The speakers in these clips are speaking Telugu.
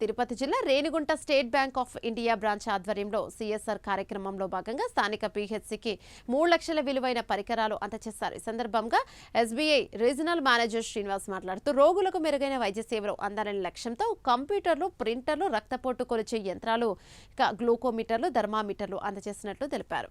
తిరుపతి జిల్లా Renigunta state bank of India branch ఆధ్వర్యంలో సిఎస్ఆర్ కార్యక్రమంలో భాగంగా స్థానిక పీహెచ్సికి మూడు లక్షల విలువైన పరికరాలు అందజేశారు ఈ సందర్భంగా ఎస్బీఐ రీజనల్ మేనేజర్ శ్రీనివాస్ మాట్లాడుతూ రోగులకు మెరుగైన వైద్య సేవలు అందాలనే లక్ష్యంతో కంప్యూటర్లు ప్రింటర్లు రక్తపోటు కొలిచే యంత్రాలు ఇక గ్లూకోమీటర్లు థర్మామీటర్లు అందజేసినట్లు తెలిపారు.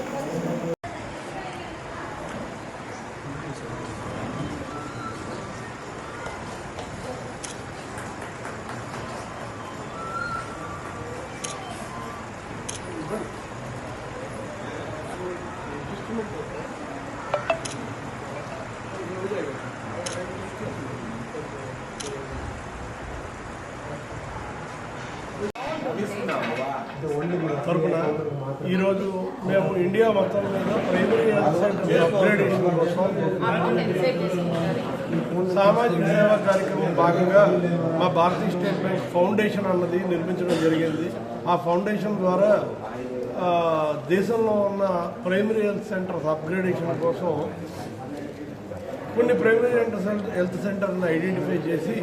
తరపున ఈరోజు మేము ఇండియా మొత్తం మీద ప్రైమరీ హెల్త్ సెంటర్ అప్గ్రేడేషన్ కోసం సామాజిక సేవా కార్యక్రమం భాగంగా మా భారతీయ స్టేట్ బ్యాంక్ ఫౌండేషన్ అన్నది నిర్మించడం జరిగింది. ఆ ఫౌండేషన్ ద్వారా దేశంలో ఉన్న ప్రైమరీ హెల్త్ సెంటర్స్ అప్గ్రేడేషన్ కోసం కొన్ని ప్రైమరీ హెల్త్ హెల్త్ సెంటర్ని ఐడెంటిఫై చేసి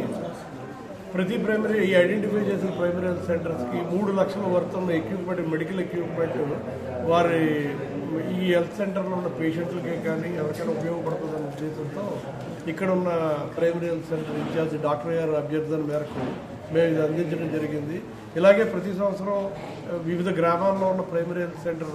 ప్రతి ప్రైమరీ ఈ ఐడెంటిఫై చేసిన ప్రైమరీ హెల్త్ సెంటర్స్కి మూడు లక్షల వర్తున్న ఎక్విప్మెంట్ మెడికల్ ఎక్విప్మెంట్ వారి ఈ హెల్త్ సెంటర్లో ఉన్న పేషెంట్లకే కానీ ఎవరికైనా ఉపయోగపడుతుందన్న ఉద్దేశంతో ఇక్కడ ఉన్న primary health centre incharge doctor గారి అభ్యర్థన మేరకు మేము ఇది అందించడం జరిగింది. ఇలాగే ప్రతి సంవత్సరం వివిధ గ్రామాల్లో ఉన్న primary health centre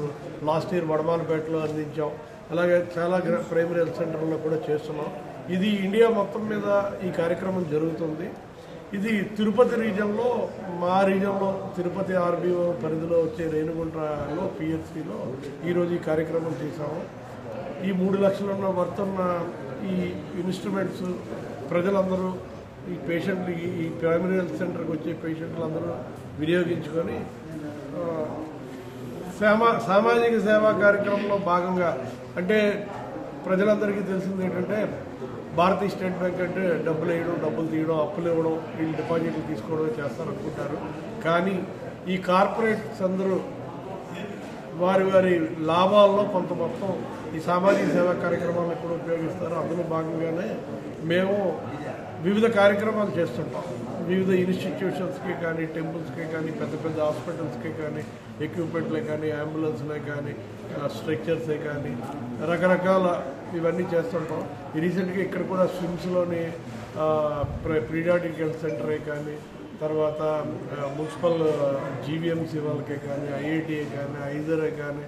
last year వడమాలపేటలో అందించాం. అలాగే చాలా ప్రైమరీ హెల్త్ సెంటర్లో కూడా చేస్తున్నాం. ఇది ఇండియా మొత్తం మీద ఈ కార్యక్రమం జరుగుతుంది. ఇది తిరుపతి రీజన్లో మా రీజన్లో తిరుపతి ఆర్బీఓ పరిధిలో వచ్చే రేణుగుంటలో పిహెచ్సిలో ఈరోజు ఈ కార్యక్రమం చేశాము. ఈ మూడు లక్షల ఉన్న ఈ ఇన్స్ట్రుమెంట్స్ ప్రజలందరూ ఈ పేషెంట్లు ఈ- ఈ ప్రైమరీ హెల్త్ సెంటర్కి వచ్చే పేషెంట్లు అందరూ వినియోగించుకొని సామా సామాజిక సేవా కార్యక్రమంలో భాగంగా అంటే ప్రజలందరికీ తెలిసింది ఏంటంటే భారతీయ స్టేట్ బ్యాంక్ అంటే డబ్బులు వేయడం డబ్బులు తీయడం అప్పులు ఇవ్వడం వీళ్ళు డిపాజిట్లు తీసుకోవడం చేస్తారనుకుంటారు. కానీ ఈ కార్పొరేట్స్ అందరూ వారి వారి లాభాల్లో కొంత మొత్తం ఈ సామాజిక సేవా కార్యక్రమాలను కూడా ఉపయోగిస్తారు అందులో భాగంగానే మేము వివిధ కార్యక్రమాలు చేస్తుంటాం. వివిధ ఇన్స్టిట్యూషన్స్కి కానీ టెంపుల్స్కి కానీ పెద్ద పెద్ద హాస్పిటల్స్కి కానీ ఎక్విప్మెంట్లే కానీ అంబులెన్స్లే కానీ స్ట్రక్చర్సే కానీ రకరకాల ఇవన్నీ చేస్తుంటాం. రీసెంట్గా ఇక్కడ కూడా స్విమ్స్లోని ప్రీడాటిక్ హెల్త్ సెంటరే కానీ తర్వాత మున్సిపల్ జీవీఎంసీ వాళ్ళకే కానీ ఐఐటిఏ కానీ ఐజరే కానీ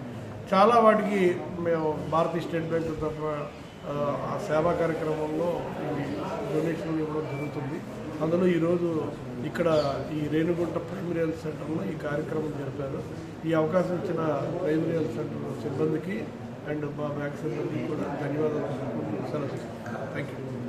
చాలా వాటికి మేము భారతీయ స్టేట్ బ్యాంక్ తప్ప ఆ, సేవా కార్యక్రమంలో ఈ డొనేషన్లు ఇవ్వడం జరుగుతుంది. అందులో ఈరోజు ఇక్కడ ఈ రేణుగుంట ప్రైమరీ హెల్త్ సెంటర్లో ఈ కార్యక్రమం జరిపారు. ఈ అవకాశం ఇచ్చిన ప్రైమరీ హెల్త్ సెంటర్ సిబ్బందికి అండ్ మా బ్యాంక్ సిబ్బందికి కూడా ధన్యవాదాలు సెలవు థ్యాంక్ యూ